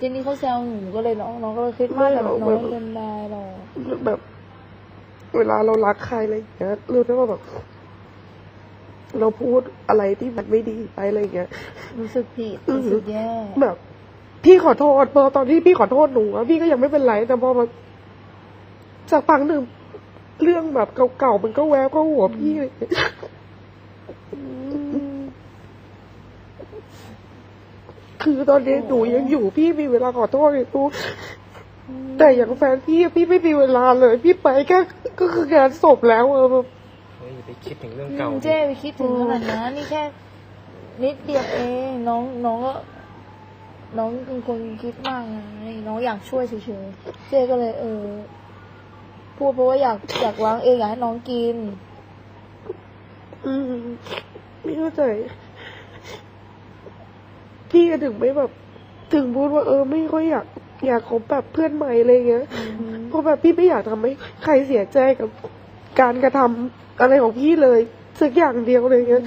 เจนนี่เขาแซวหนูก็เลยน้องน้องก็เลยคิดว่าแบบน้องไม่เป็นได้หรอกแบบ เวลาเรารักใครอะไรอย่างเงี้ยรู้ได้ว่าแบบ เราพูดอะไรที่มันไม่ดีไปอะไรอย่างเงี้ย รู้สึกผิดรู้สึกแย่แบบ พี่ขอโทษพอตอนที่พี่ขอโทษหนูอะพี่ก็ยังไม่เป็นไรแต่พอมาสักพักหนึ่งเรื่องแบบเก่าๆมันก็แวบเข้าหัวพี่อะไรอย่างเงี้ย คือตอนนี้หนูยังอยู่พี่มีเวลาขอโทษอยู่ตู้แต่อย่างแฟนพี่อะพี่ไม่มีเวลาเลย พี่ไปแค่ก็คืองานศพแล้วเออแบบเฮ้ยอย่าไปคิดถึงเรื่องเก่าเจ้ไปคิดถึงขนาดนั้นนี่แค่ นิดเดียวเองน้องน้องก็น้องเป็นคนคิดมากไงน้องอยากช่วยเฉยๆเจ้ก็เลย เออ พูดเพราะว่าอยากอยากล้างเองอยากให้น้องกิน อืมไม่เข้าใจ พี่ก็ถึงไม่แบบ ถึงพูดว่าเออไม่ค่อยอยากอยากคบแบบเพื่อนใหม่อะไรเงี้ยเพราะแบบพี่ไม่อยากทำให้ใครเสียใจกับการกระทำอะไรของพี่เลยสักอย่างเดียวเลยเงี้ย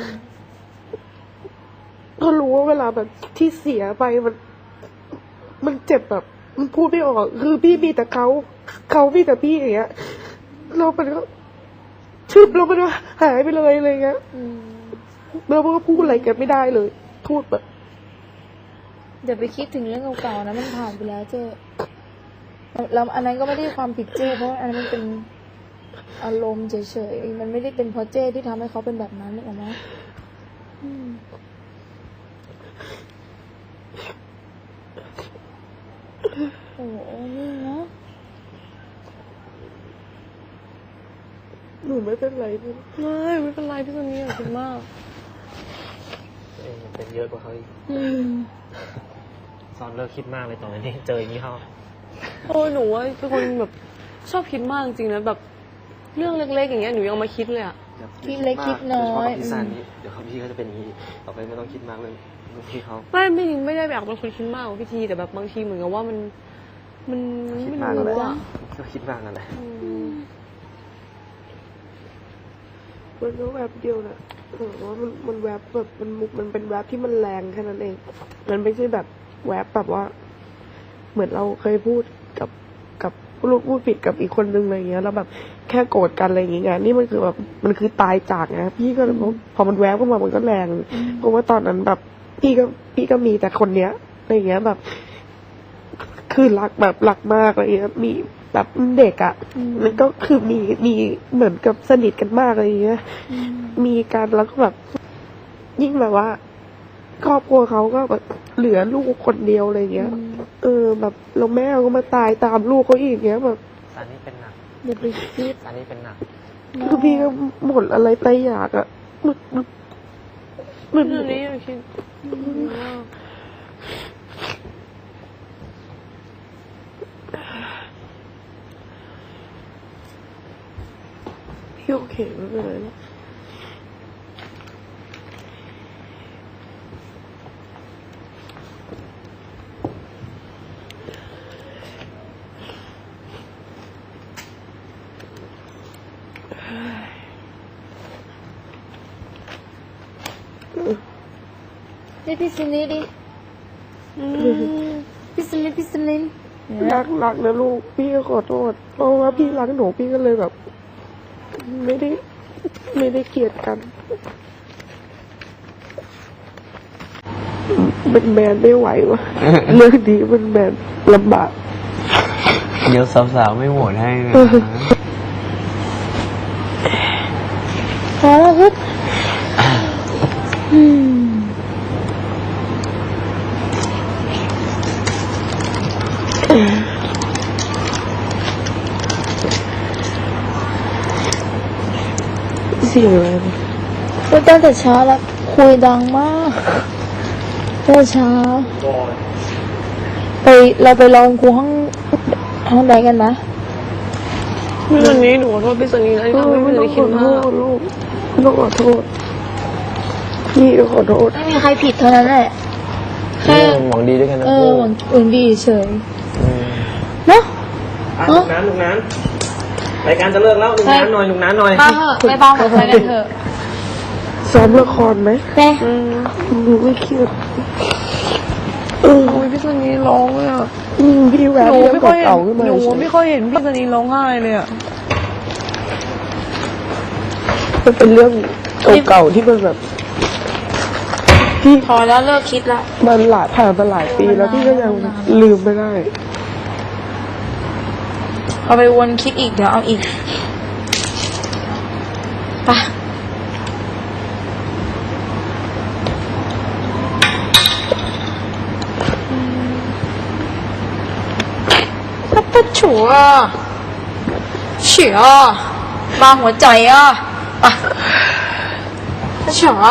ก็รู้ว่าเวลาแบบที่เสียไปมัน มันเจ็บแบบ มันพูดไม่ออก คือพี่มีแต่เขาเขามีแต่พี่อย่างเงี้ยแล้วมันก็ชึบแล้วมันก็หายไปเลยอะไรเงี้ยอืมแล้วมันก็พูดอะไรกันไม่ได้เลย พูดแบบ อย่าไปคิดถึงเรื่องเก่าๆนะมันผ่านไปแล้วเจ้แล้วอันนั้นก็ไม่ได้ความผิดเจ้เพราะว่าอันนั้นมันเป็นอารมณ์เฉยๆ มันไม่ได้เป็นเพราะเจ้ที่ทำให้เขาเป็นแบบนั้นนึกออกไหมอืมโอ้โหนี่เนาะหนูไม่เป็นไรพี่ไม่ไม่เป็นไรพี่ซันนี่ขอบคุณมากเองยังเป็นเยอะกว่าเขาอีกอืมซอนเลิกคิดมากเลยตอนนี้เจออย่างนี้เขาโอ้ยหนูว่าเป็นคนแบบชอบคิดมากจริงๆนะแบบเรื่องเล็กๆอย่างเงี้ยหนูยังเอามาคิดเลยอะ คิดเล็กคิดน้อย โดเฉพาะกับพี่ซันนี่เดี๋ยวเขาพี่ก็จะเป็นอย่างนี้ต่อไปไม่ต้องคิดมากเรื่องเรื่องพี่เขา ไม่ไม่จริงไม่ได้อยากเป็นคนคิดมากกว่าพี่ทีแต่แบบบางทีเหมือนกับว่ามัน มันมันคิดไม่มากนั่นแหรู้ละอะก็คิดมากนั่นแหละ อืม มันก็แวบเดียวนะ เออว่ามันมันแวบแบบมันมุกมันเป็นแวบที่มันแรงแค่นั้นเอง มันไม่ใช่แบบแวบแบบว่า เหมือนเราเคยพูดกับกับลูกพูดผิดกับอีกคนนึงอะไรเงี้ย แล้วแบบแค่โกรธกันอะไรอย่างเงี้ยนี่มันคือแบบมันคือตายจากนะพี่ก็พอมันแวบเข้ามามันก็แรงเพราะว่าตอนนั้นแบบพี่ก็พี่ก็มีแต่คนเนี้ยอะไรเงี้ยแบบ คือรักแบบรักมากอะไรเงี้ยมี แบบเด็กอะ่ะ มันก็คือมีมีเหมือนกับสนิทกันมากอะไรเงี้ยมีการแล้วก็แบบ ยิ่งแบบว่า ครอบครัวเขาก็แบบเหลือลูกคนเดียวอะไรเงี้ย เออ แบบแล้วแม่ก็มาตายตามลูกเขาอีกเงี้ยแบบซันนี่เป็นหนักอย่าไปคิดซันนี่เป็นหนักคือพี่ก็หมดอะไรไปอยากอะมันมันมันเรื่องนี้หนูคิด พี่โอเคไม่เป็นไรนะนี่พี่ซินนี่ดิพี่ซินนี่พี่ซินรักรักนะลูกพี่ก็ขอโทษเพราะว่าพี่รักหนูพี่ก็เลยแบบ ไม่ได้ไม่ได้เกลียดกัน มันแมนไม่ไหววะเรื่องนี้มันแมนลำบาก เดี๋ยวสาวๆไม่โหวตให้นะพอแล้วครับอืม เสียงอะไรวะก็ตั้งแต่เช้าแล้วคุยดังมากตั้งแต่เช้า ไปเราไปลองครูห้องห้องใดกันนะพี่ซันนี่หนูขอโทษพี่ซันนี่นะที่เอทำอให้ไม่พี่ซันต้องนี่ขคิอดโทมากษลูกไม่ต้องขอโทษพี่ก็ขอโทษไม่มีใครผิดเท่านั้นแหละแค่หวังดีด้วยกันนะเออหวังอื่นดีเฉยอืมเนาะอะลุงน้ำลุงน้ำ รายการจะเลิกแล้วลุงน้ำหน่อยลุงน้ำหน่อยมาเถอะไปบ้างกับใครกันเถอะซ้อมละครไหมไปอืมหนูไม่เครียดโอ้ยพี่ซันซันนี่ร้องเลยอะอืมพี่แวบหนูเรื่องไม่ค่อยเห็นเก่าๆขึ้นมาหนูเฉยไม่ค่อยเห็นพี่ซันนี่ร้องไห้เลยอะมันเป็นเรื่องเก่าๆที่มันแบบพี่พอแล้วเลิกคิดละมันหลายผ่านมาหลายปีแล้วพี่ก็ยังลืมไม่ได้ เอาไปวนคิดอีกเดี๋ยวเอาอีกไปปั๊บปั๊บชัวเฉียมาหัวใจอะปปั๊บชัว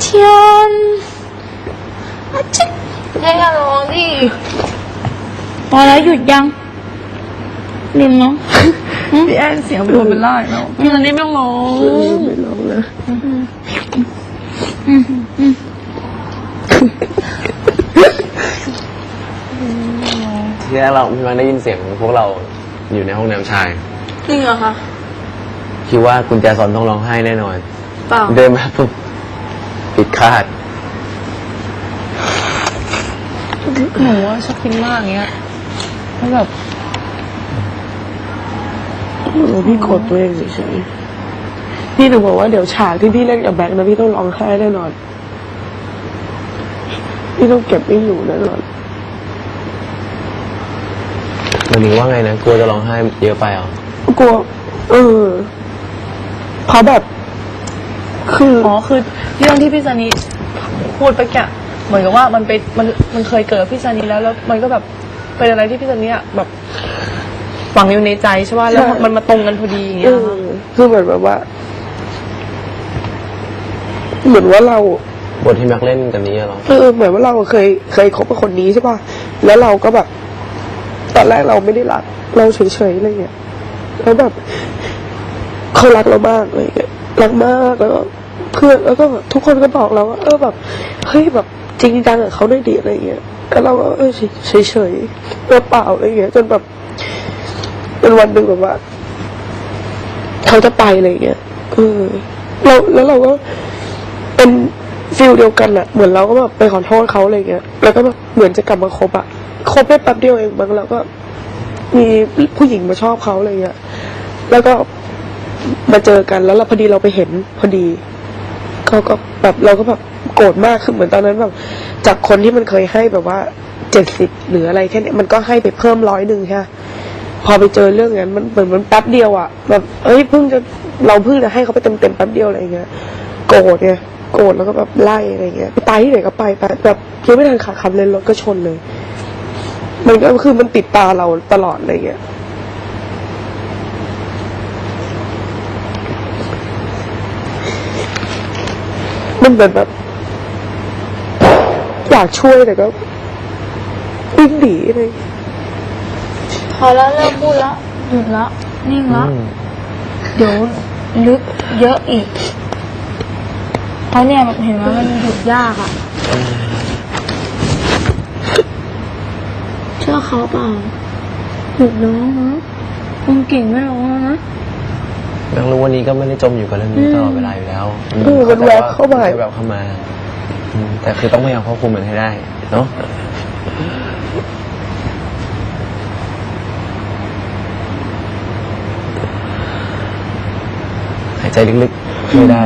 เทียนอาจิ๊กให้กันร้องดิพอแล้วหยุดยัง ลืมเนาะพี่แอนเสียงโดนเป็นไล่แล้วพี่ซันนี่ไม่ต้องร้องไม่ร้องนะที่แรกเราพี่มันได้ยินเสียงพวกเราอยู่ในห้องน้ำชาย จริงเหรอคะ คิดว่ากุญแจซอนต้องร้องไห้แน่นอน เปล่า เดินมาปุ๊บปิดคาด หนูว่าชอบคิดมากอย่างเงี้ยแล้วแบบ เออพี่กดตัวเองเฉยๆพี่ถึงบอกว่าเดี๋ยวฉากที่พี่เล่นกับแบ็คนะพี่ต้องร้องไห้แน่นอน พี่ต้องเก็บไม่อยู่แน่นอนมันนึกว่าไงนะกลัวจะร้องไห้เยอะไปเหรอกลัว เออเพราะแบบ คืออ๋อคือเรื่องที่พี่ซันนี่พูดไปแกะเหมือนกับว่ามันไปมันมันเคยเกิดกับพี่ซันนี่แล้วแล้วมันก็แบบเป็นอะไรที่พี่ซันนี่อะแบบ ฝังอยู่ในใจใช่ป่ะแล้วมันมาตรงกันพอดีอย่างเงี้เอยอคือเหมือนแบบว่า เหมือนว่าเราบทที่แม็กเล่นกันนี้เหรอ เออเหมือนว่าเราเคยเคยคบกับคนนี้ใช่ป่ะแล้วเราก็แบบ ตอนแรกเราไม่ได้รัก เราเฉยๆอะไรเงี้ยแล้วแบบเขารักเรามากอะไรเงี้ยรักมากแล้วก็เพื่อนแล้วก็แบบทุกคนก็บอกเราว่าเออแบบเฮ้ยแบบจริงจังกับเขาได้ดีอะไรเงี้ยแล้วเราก็เออเฉยๆเปล่าๆอะไรเงี้ยจนแบบ เป็นวันหนึ่งแบบว่า เขาจะไปอะไรเงี้ยเออเราแล้วเราก็เป็นฟิลเดียวกันอะเหมือนเราก็แบบไปขอโทษเขาอะไรเงี้ย แล้วก็แบบเหมือนจะกลับมาคบอะคบได้แป๊บเดียวเองบางแล้วก็ มีผู้หญิงมาชอบเขาอะไรเงี้ย แล้วก็มาเจอกันแล้วเราพอดีเราไปเห็นพอดีเขาก็แบบเราก็แบบโกรธมากคือเหมือนตอนนั้นแบบจากคนที่มันเคยให้แบบว่าเจ็ดสิบหรืออะไรแค่เนี้ยมันก็ให้ไปเพิ่มร้อยหนึ่งใช่ะ พอไปเจอเรื่องนั้นมันเหมือนมันแป๊บเดียวอะแบบเอ้ยเพิ่งจะเราเพิ่งจะให้เขาไปเต็มเต็มๆแป๊บเดียวอะไรเงี้ยโกรธไงโกรธแล้วก็แบบไล่อะไรเงี้ยไปที่ไหนก็ไปไปแบบยังไม่ทันขาขับเลยรถก็ชนเลย มันก็คือมันติดตาเราตลอดอะไรเงี้ยมันเหมือนแบบอยากช่วยแต่ก็วิ่งหนีอะไรเงี้ย อแล้วเลิกพูดแล้วหยุดละนิ่งละอืมเดี๋ยวลึกเยอะอีก เพราะเนี่ยมันเห็นไหมมันหยุดยากอะเชื่อเขาเปล่าหยุดร้องนะคนเก่งไม่ร้องแล้วนะแม็กรู้วันนี้ก็ไม่ได้จมอยู่กับเรื่องนี้ตลอดเวลาอยู่แล้วเออมันแวบเข้ามาแวบเข้ามาอืมแต่คือต้องพยายามควบคุมมันให้ได้เนาะหาย ใจลึกๆไม่ได้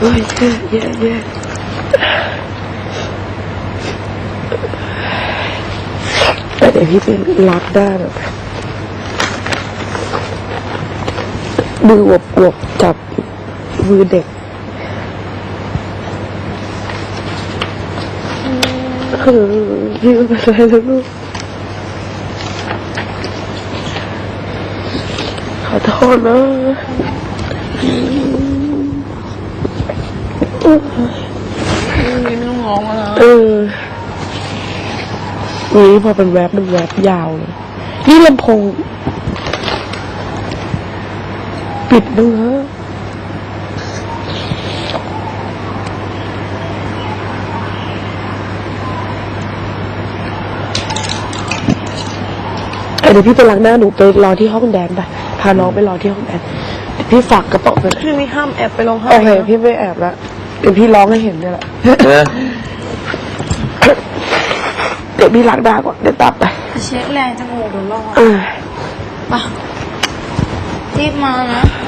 เอ้ยแย่แย่แย่แต่เดี๋ยวพี่เป็นรับได้แบบ มืออวบอวบๆจับมือเด็กเออพี่ไม่เป็นไรแล้วลูกขอโทษนะไม่ต้องร้องแล้วนะเออนี่พอเป็นแรปมันแรปยาวเลย นี่ลำโพง ปิดมัเถอะเดี๋ยวพี่ไปล้างหน้าหนูไปรอที่ห้องแดนไปพาน้องไปรอที่ห้องแดนพี่ฝากกระเป๋าไปเลยพี่ไม่ห้ามแอบไปร้องไห้โอเคพี่ไม่แอบละเดี๋ยวพี่ร้องให้เห็นเนี่ยแหละเดี๋ยวพี่ล้างหน้าก่อนเดี๋ยวตับไปเช็ดแรงจมูกเดี๋ยวรอไป่ะ บมานะโ